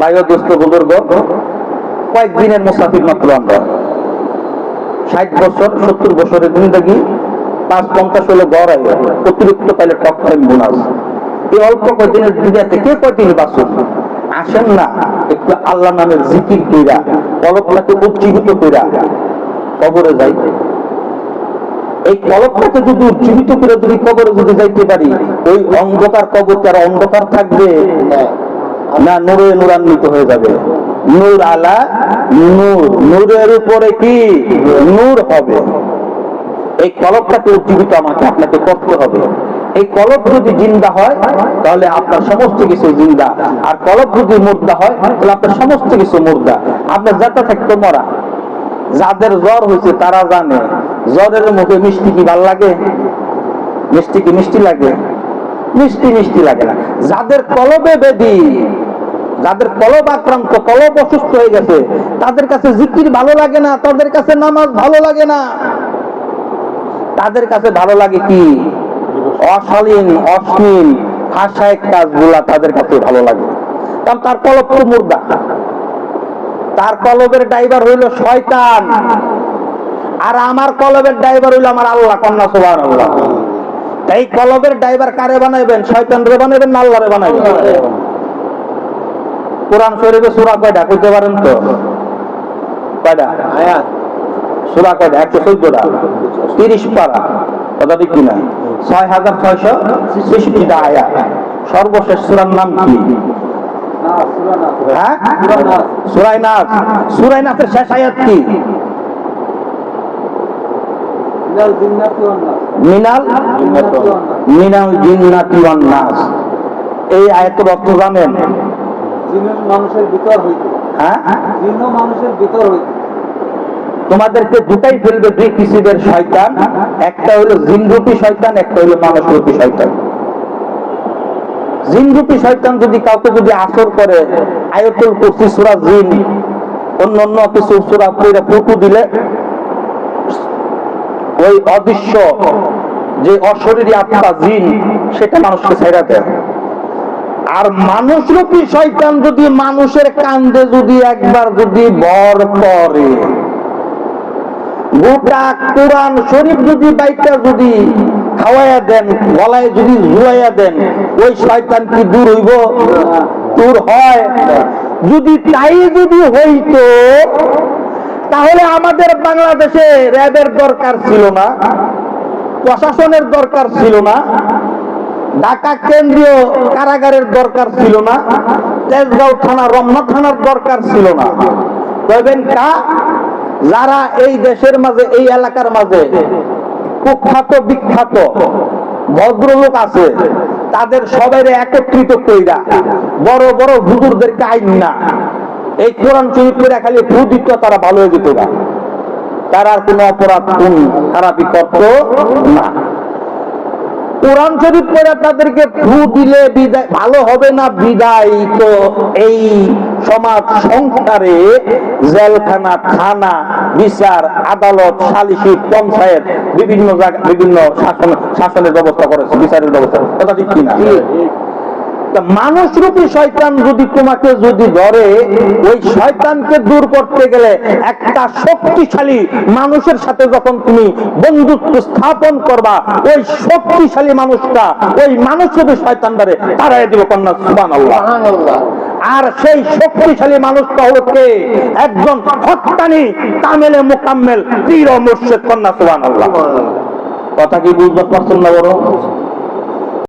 বায়ু দুস্থ বুজুর্গ, কয়েকদিনের মুসাফির মাত্র আমরা। ষাট বছর, সত্তর বছরের জিন্দগি, পাঁচ পঞ্চাশ হলো গড় আয় অতিরিক্ত পাইলে টক টাইম বোনাস। এই অল্প কয়েকদিনের দুনিয়াতে কে কয়দিন বাঁচুন আসেন না, একটু আল্লাহ নামের জিকির কইরা কলকটাকে উজ্জীবিত কইরা কবরে যাই। এই কলকটাকে যদি উজ্জীবিত করে যদি কবরে যদি যাইতে পারি, ওই অন্ধকার কবর আর অন্ধকার থাকবে না, নূরে নূরান্বিত হয়ে যাবে। নূর আলা নূর। নূরের উপরে কি? নূর হবে। এই কলকটাকে উজ্জীবিত আমাকে, আপনাকে করতে হবে। এই কলক যদি জিন্দা হয়, তাহলে আপনার সমস্ত কিছু জিন্দা। আর কলক যদি মুর্দা হয়, তাহলে আপনার সমস্ত কিছু মুর্দা। আপনার যাতা থাকতো মরা। যাদের জ্বর হয়েছে, তারা জানে। জ্বরের মুখে মিষ্টি কি ভালো লাগে? মিষ্টি কি মিষ্টি লাগে? মিষ্টি মিষ্টি লাগে না। যাদের কলবে বেদি যাদের কলব আক্রান্ত, কলব অসুস্থ হয়ে গেছে, তাদের কাছে জিকির ভালো লাগে না, তাদের কাছে নামাজ ভালো লাগে না। তাদের কাছে ভালো লাগে কি? অশালীন, অশ্লীল ভাষায় কাজগুলা তাদের কাছে ভালো লাগে। কারণ তার কলব তো মুর্দা। তার কলবের ড্রাইভার হইল শয়তান। আর আমার কলবের ড্রাইভার হইল আমার আল্লাহ, কন্যা সুবাহ আল্লাহ এই কলবের ড্রাইভার কারে বানাইবেন? শয়তান রে বানাইবেন না আল্লাহ রে বানাইবেন? কোরআন শরীফে সূরা কয়টা? কইতে পারেন তো? কয়টা? সূরা কয়টা? একশো চোদ্দটা। তিরিশ পারা। কথা ঠিক কিনা? ছয় হাজার ছয়শো ছেষট্টিটা আয়া সর্বশেষ সূরার নাম কি? হ্যাঁ? সুরাই নাচ সুরাই নাচের শেষ আয়াত কি? মিনাল মিনাল জিন্নাতি নাস। এই আয়াতের অর্থ জানেন? মানুষের ভিতর হইতে। হ্যাঁ? জিন মানুষের ভিতর হইতে। তোমাদেরকে দুটাই ফেলবে দুই কিসিমের শয়তান একটা হলো জিনরূপী শয়তান একটা হলো মানুষরূপী শয়তান। জিনরূপী শয়তান যদি কাউকে যদি আসর করে আয়তুল কুরসি সূরা জিন অন্য অন্য কিছু সূরা পড়ে ফুটু দিলে ওই অদৃশ্য যে অশরীরী আত্মা জিন সেটা মানুষকে ছেড়ে দেয়। আর মানুষরূপী শয়তান যদি মানুষের কান্দে যদি একবার যদি বর করে, গোটা কোরআন শরীফ যদি বাইকটা যদি খাওয়াইয়া দেন, গলায় যদি ঝুলাইয়া দেন, ওই শয়তান কি দূর হইব? দূর হয়। যদি তাই যদি হইতো, তাহলে আমাদের বাংলাদেশে র্যাবের দরকার ছিল না, প্রশাসনের দরকার ছিল না ঢাকা কেন্দ্রীয় কারাগারের দরকার ছিল না, তেজগাঁও থানা, রমনা থানার দরকার ছিল না। কইবেন কা, যারা এই দেশের মাঝে, এই এলাকার মাঝে কুখ্যাত, বিখ্যাত ভদ্রলোক আছে, তাদের সবাই একত্রিত কইরা বড় বড় হুজুরদেরকে আইন না। এই কোরআন শরীফ করে খালি ফু তারা ভালো হয়ে যেত না। তারা কোনো অপরাধ, কোন খারাপই করত না। কোরআন শরীফ করে তাদেরকে ফু দিলে বিদায়, ভালো হবে না বিদায় তো এই সমাজ সংসারে জেলখানা, থানা, বিচার, আদালত সালিসি পঞ্চায়েত, বিভিন্ন বিভিন্ন শাসন, শাসনের ব্যবস্থা করেছে, বিচারের ব্যবস্থা কথা ঠিক কিনা? তা মানুষরূপী শয়তান যদি তোমাকে যদি ধরে ওই শয়তানকে দূর করতে গেলে একটা শক্তিশালী মানুষের সাথে যখন তুমি বন্ধুত্ব স্থাপন করবা ওই শক্তিশালী মানুষটা ওই মানুষরূপী শয়তানদারে তারাই দিব কন্যা সুবান আল্লাহ আর সেই শক্তিশালী মানুষটা হলো কে? একজন হত্যানি তামেলে মোকাম্মেল পীর মুর্শেদ কন্যা সুবান আল্লাহ কথা কি বুঝতে পারছেন না বড়?